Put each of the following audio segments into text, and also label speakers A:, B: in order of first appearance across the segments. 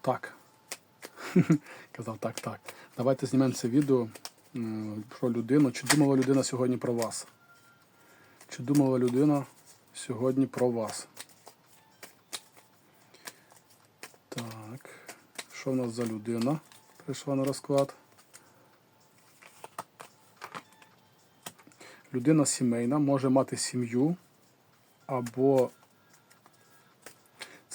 A: так. Казав так, так. Давайте знімемо це відео про людину. Чи думала людина сьогодні про вас? Чи думала людина сьогодні про вас? Так. Що в нас за людина? Прийшла на розклад. Людина сімейна може мати сім'ю або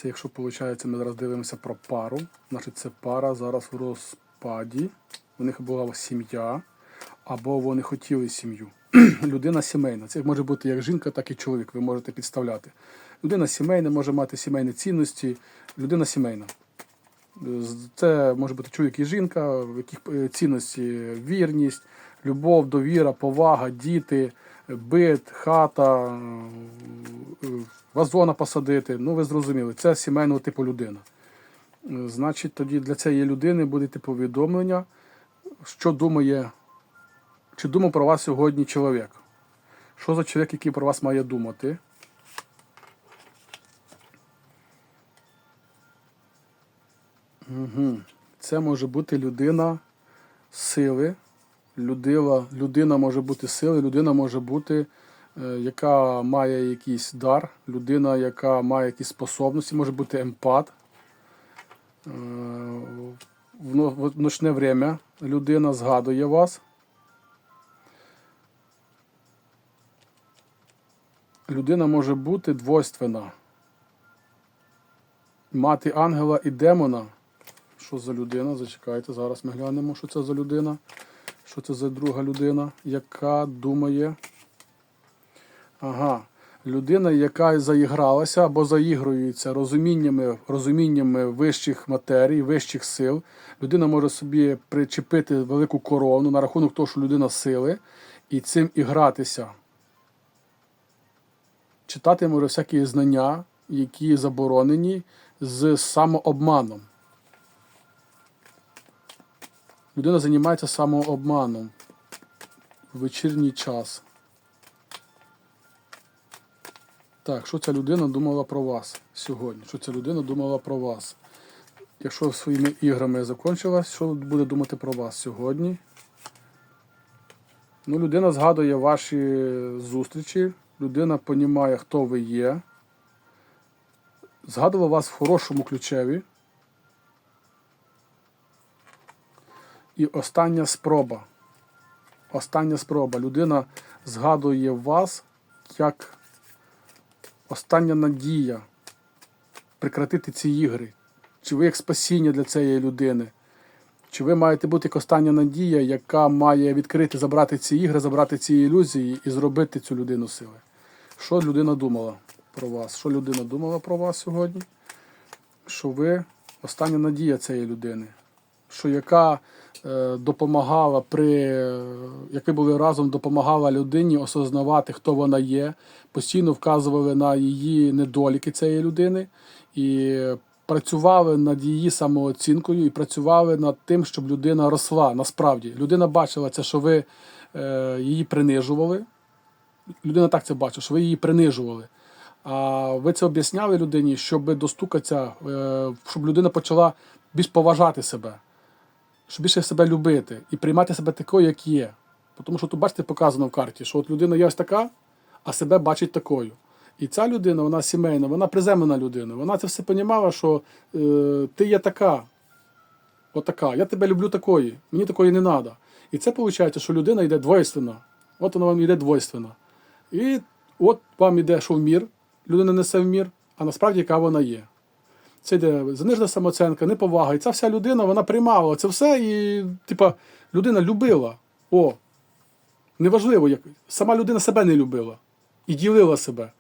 A: це якщо виходить, ми зараз дивимося про пару. Значить, це пара зараз в розпаді. У них була сім'я, або вони хотіли сім'ю. Людина сімейна. Це може бути як жінка, так і чоловік. Ви можете підставляти. Людина сімейна може мати сімейні цінності. Людина сімейна. Це може бути чоловік і жінка, в яких е, цінності вірність, любов, довіра, повага, діти, бит, хата, вазона посадити. Ну, ви зрозуміли, це сімейного типу людина. Е, Значить, тоді для цієї людини буде йти повідомлення, що думає, чи думав про вас сьогодні чоловік. Що за чоловік, який про вас має думати? Угу. Це може бути людина сили. Людина, людина може бути сили, людина може бути, яка має якийсь дар, людина, яка має якісь способності, може бути емпат. Е, в ночне время людина згадує вас. Людина може бути двойственна. Мати ангела і демона. Що за людина? Зачекайте, зараз ми глянемо, що це за людина. Що це за друга людина, яка думає. Ага. Людина, яка заігралася або заігрується розуміннями, розуміннями вищих матерій, вищих сил. Людина може собі причепити велику корону на рахунок того, що людина сили, і цим і гратися. Читати може всякі знання, які заборонені з самообманом. Людина займається самообманом в вечірній час. Так, що ця людина думала про вас сьогодні? Що ця людина думала про вас? Якщо своїми іграми закончилась, що буде думати про вас сьогодні? Ну, людина згадує ваші зустрічі, людина розуміє, хто ви є. Згадувала вас в хорошому ключеві. І остання спроба. Остання спроба. Людина згадує вас як остання надія прекратити ці ігри. Чи ви як спасіння для цієї людини? Чи ви маєте бути як остання надія, яка має відкрити, забрати ці ігри, забрати ці ілюзії і зробити цю людину сили? Що людина думала про вас? Що людина думала про вас сьогодні? Що ви остання надія цієї людини? Що яка е, допомагала при як ви були разом, допомагала людині осознавати, хто вона є, постійно вказували на її недоліки цієї людини і працювали над її самооцінкою і працювали над тим, щоб людина росла. Насправді людина бачила це, що ви е, її принижували. Людина так це бачила, що ви її принижували. А ви це об'ясняли людині, щоб достукатися, е, щоб людина почала більш поважати себе, щоб більше себе любити і приймати себе такою, як є. Тому що тут, бачите, показано в карті, що от людина є ось така, а себе бачить такою. І ця людина, вона сімейна, вона приземлена людина. Вона це все розуміла, що е, ти є така, отака, я тебе люблю такої, мені такої не треба. І це виходить, що людина йде двойственна. От вона вам йде двойственна. І от вам йде, що в мір, людина несе в мір, а насправді яка вона є. Це йде занижена самооценка, неповага. І ця вся людина вона приймала це все і, типа, людина любила. О, неважливо, як сама людина себе не любила і ділила себе.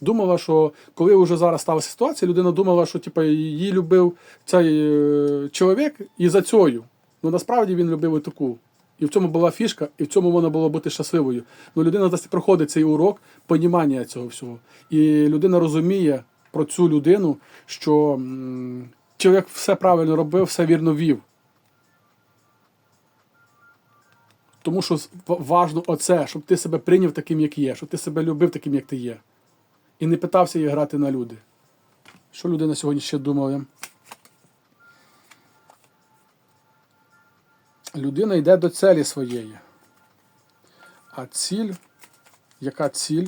A: Думала, що коли вже зараз сталася ситуація, людина думала, що типа, її любив цей е, чоловік і за цією. Ну насправді він любив і таку. І в цьому була фішка, і в цьому вона була бути щасливою. Ну, людина проходить цей урок понімання цього всього. І людина розуміє про цю людину, що чоловік все правильно робив, все вірно вів. Тому що важно оце, щоб ти себе прийняв таким, як є, щоб ти себе любив таким, як ти є. І не питався її грати на люди. Що людина сьогодні ще думала? Людина йде до цілі своєї. А ціль, яка ціль?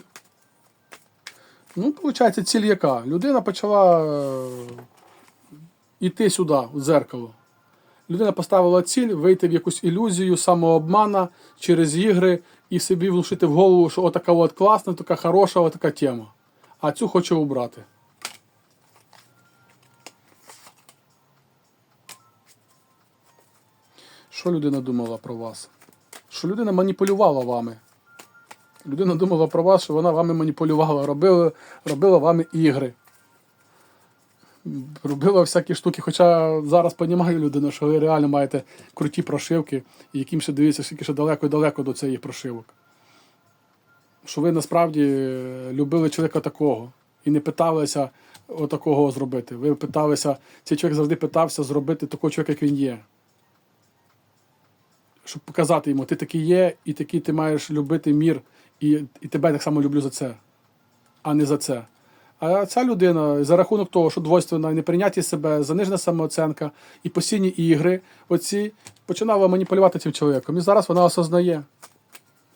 A: Ну, виходить, ціль яка? Людина почала е, йти сюди, в дзеркало. Людина поставила ціль вийти в якусь ілюзію, самообмана через ігри і собі внушити в голову, що отака от класна, така хороша, отака тема. А цю хоче убрати. Що людина думала про вас? Що людина маніпулювала вами. Людина думала про вас, що вона вами маніпулювала, робила, робила вами ігри. Робила всякі штуки, хоча зараз розумію людина, що ви реально маєте круті прошивки, і яким ще дивіться, скільки ще далеко-далеко до цих прошивок. Що ви насправді любили чоловіка такого і не питалися отакого зробити. Ви питалися, цей чоловік завжди питався зробити такого чоловіка, як він є. Щоб показати йому, ти такий є, і такий ти маєш любити мір, і, і тебе так само люблю за це, а не за це. А ця людина за рахунок того, що двойственна, неприйняття себе, занижена самооценка і постійні ігри, оці починала маніпулювати цим чоловіком. І зараз вона осознає.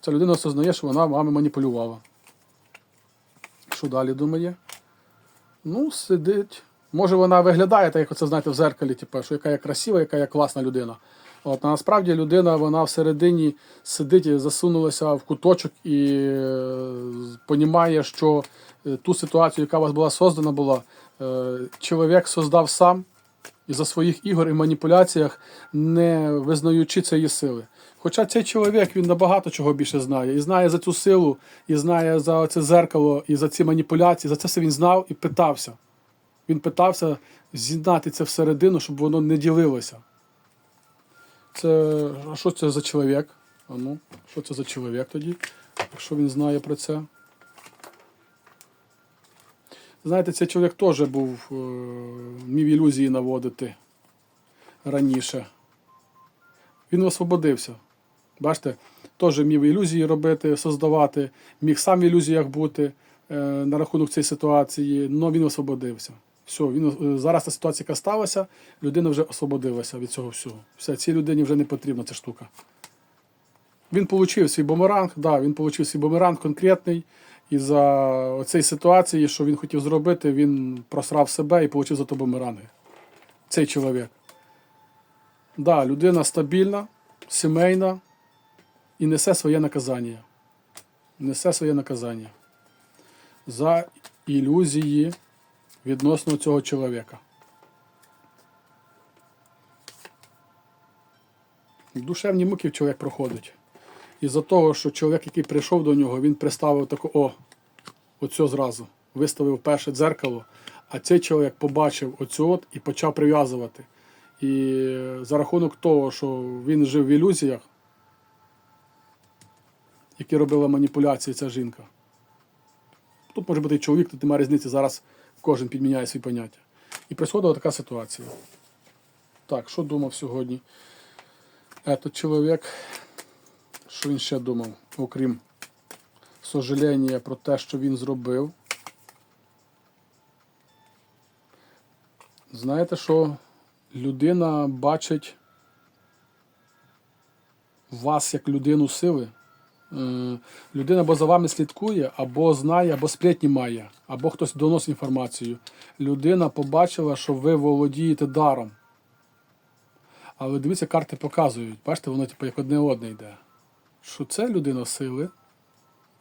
A: Ця людина осознає, що вона вами маніпулювала. Що далі думає? Ну, сидить. Може, вона виглядає, так як оце знаєте, в зеркалі, типу, що яка я красива, яка я класна людина. От, насправді людина вона всередині сидить, засунулася в куточок і е, понімає, що е, ту ситуацію, яка у вас була создана, була, е, чоловік создав сам і за своїх ігор і маніпуляціях, не визнаючи цієї сили. Хоча цей чоловік він набагато чого більше знає. І знає за цю силу, і знає за це зеркало, і за ці маніпуляції. За це все він знав і питався. Він питався з'єднати це всередину, щоб воно не ділилося. Це, а що це за чоловік? А ну, що це за чоловік тоді? Якщо він знає про це. Знаєте, цей чоловік теж був, е, мів ілюзії наводити раніше. Він освободився. Бачите, теж міг ілюзії робити, создавати, міг сам в ілюзіях бути е, на рахунок цієї ситуації, але він освободився. Все, він е, зараз та ситуація, яка сталася, людина вже освободилася від цього всього. Все, цій людині вже не потрібна ця штука. Він отримав свій бумеранг, да, він отримав свій бумеранг конкретний. І за цієї ситуації, що він хотів зробити, він просрав себе і отримав за то бумеранги. Цей чоловік. Да, людина стабільна, сімейна і несе своє наказання. Несе своє наказання за ілюзії відносно цього чоловіка. Душевні муки чоловік проходить. Із-за того, що чоловік, який прийшов до нього, він приставив таку, о, оцю зразу, виставив перше дзеркало, а цей чоловік побачив оцю от і почав прив'язувати. І за рахунок того, що він жив в ілюзіях, які робила маніпуляції ця жінка. Тут може бути і чоловік, тут немає різниці, зараз кожен підміняє свої поняття. І приходила така ситуація. Так, що думав сьогодні? Этот чоловік, що він ще думав, окрім сожаління про те, що він зробив. Знаєте, що людина бачить вас як людину сили. Е, Людина або за вами слідкує, або знає, або сплетні має, або хтось доносить інформацію. Людина побачила, що ви володієте даром. Але дивіться, карти показують. Бачите, воно типу, як одне одне йде. Що це людина сили,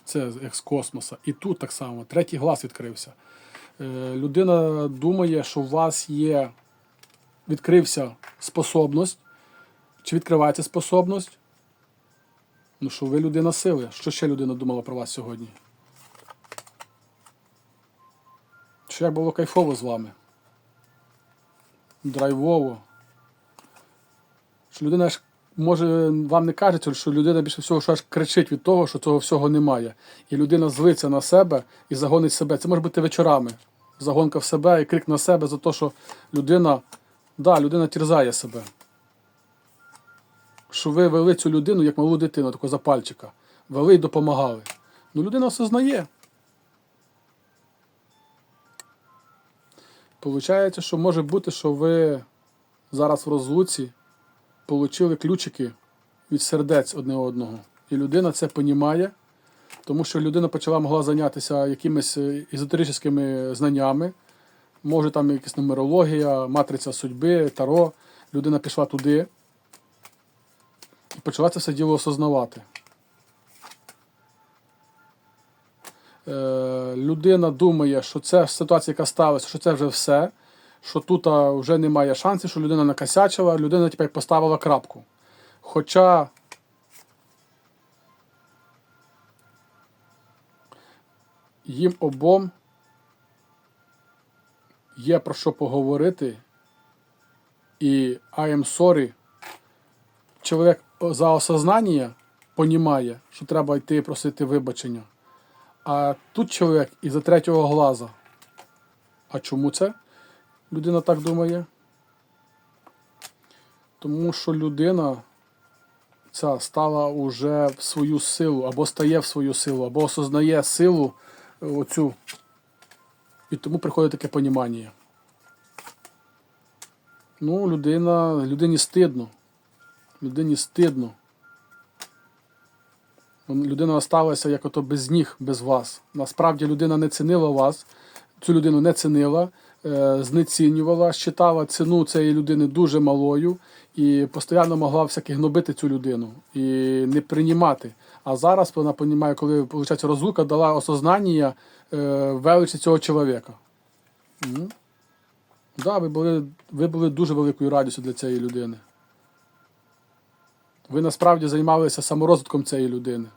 A: це як з космоса. І тут так само, третій глаз відкрився. Е, Людина думає, що у вас є, відкрився способність, чи відкривається способність. Ну, що ви людина сили. Що ще людина думала про вас сьогодні? Що як було кайфово з вами? Драйвово. Що людина ж може вам не кажеться, що людина більше всього що аж кричить від того, що цього всього немає. І людина звиться на себе і загонить себе. Це може бути вечорами. Загонка в себе і крик на себе за те, що людина, да, людина терзає себе. Що ви вели цю людину як малу дитину, таку за пальчика. Вели і допомагали. Ну, людина осознає. Получається, що може бути, що ви зараз в розлуці отримали ключики від сердець одне одного. І людина це понімає, тому що людина почала могла зайнятися якимись е, езотеричними знаннями. Може там якась нумерологія, матриця судьби, таро. Людина пішла туди почала це все діло осознавати. Е, людина думає, що це ситуація, яка сталася, що це вже все, що тут вже немає шансів, що людина накосячила, людина тепер поставила крапку. Хоча їм обом є про що поговорити, і I am sorry, чоловік за осознання понімає, що треба йти просити вибачення. А тут чоловік із-за третього глаза. А чому це? Людина так думає? Тому що людина ця стала уже в свою силу, або стає в свою силу, або осознає силу е, оцю. І тому приходить таке понімання. Ну, людина, людині стидно. Людині стидно. Людина осталася як ото без ніг, без вас. Насправді людина не цінила вас, цю людину не цінила, е, знецінювала, считала ціну цієї людини дуже малою і постійно могла всякі гнобити цю людину і не приймати. А зараз вона розуміє, коли виходить, розлука дала осознання е, величі цього чоловіка. Ну, да, ви були, ви були дуже великою радістю для цієї людини. Ви насправді займалися саморозвитком цієї людини.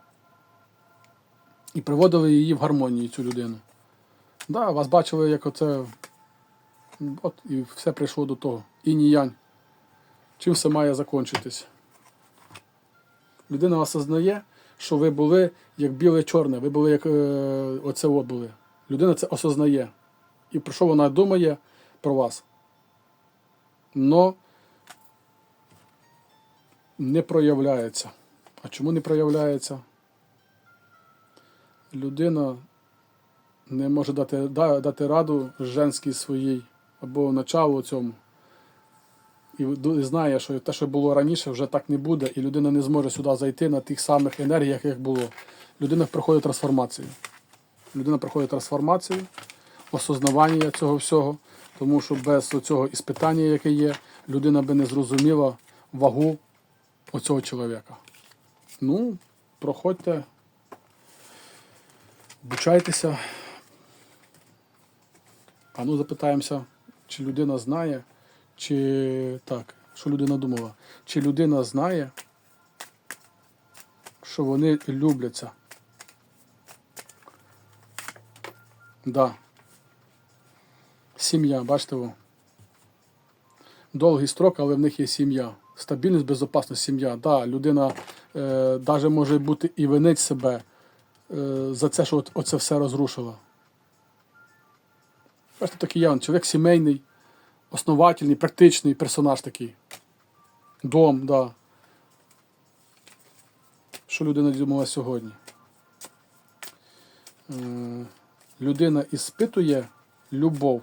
A: І приводили її в гармонію, цю людину. Да, вас бачили, як оце. От і все прийшло до того. І ніянь. Чим все має закінчитись? Людина осознає, що ви були як біле-чорне, ви були як е, оце от були. Людина це осознає. І про що вона думає про вас? Но не проявляється. А чому не проявляється? Людина не може дати, дати раду женській своїй або началу цьому. І знає, що те, що було раніше, вже так не буде, і людина не зможе сюди зайти на тих самих енергіях, як було. Людина проходить трансформацію. Людина проходить трансформацію, осознавання цього всього, тому що без цього іспитання, яке є, людина би не зрозуміла вагу оцього чоловіка. Ну, проходьте, бучайтеся. А ну запитаємося, чи людина знає, чи так, що людина думала, чи людина знає, що вони любляться. Да. Сім'я, бачите? Довгий строк, але в них є сім'я. Стабільність, безпечність, сім'я. Да, людина е, може бути і винить себе е, за це, що от, оце все розрушила. Бачите, такий я, чоловік сімейний, основательний, практичний персонаж такий. Дом, да. Що людина думала сьогодні? Е, людина іспитує любов.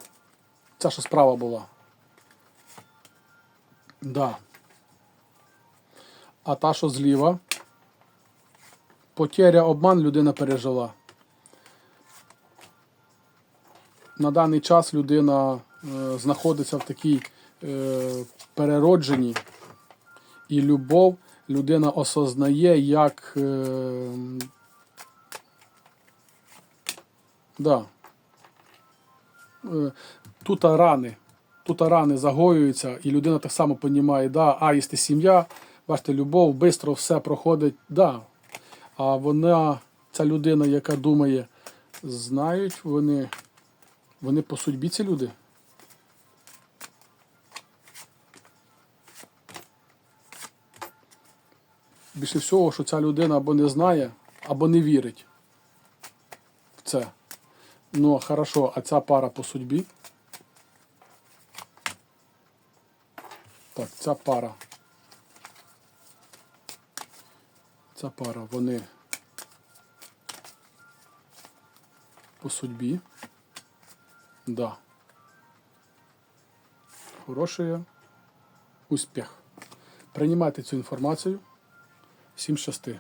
A: Це що справа була. Да. А та, що зліва, потеря, обман людина пережила. На даний час людина е, знаходиться в такій е, переродженні, і любов людина осознає як. Е, да. Е, тут рани. Тут рани загоюються, і людина так само розуміє, да, а якщо сім'я, бачите, любов, швидко все проходить, да. А вона, ця людина, яка думає, знають вони, вони по судьбі ці люди. Більше всього, що ця людина або не знає, або не вірить в це. Ну, хорошо, а ця пара по судьбі. Так, ця пара. Ця пара, вони по судьбі. Да. Хороший успіх. Приймайте цю інформацію. Всім щасти.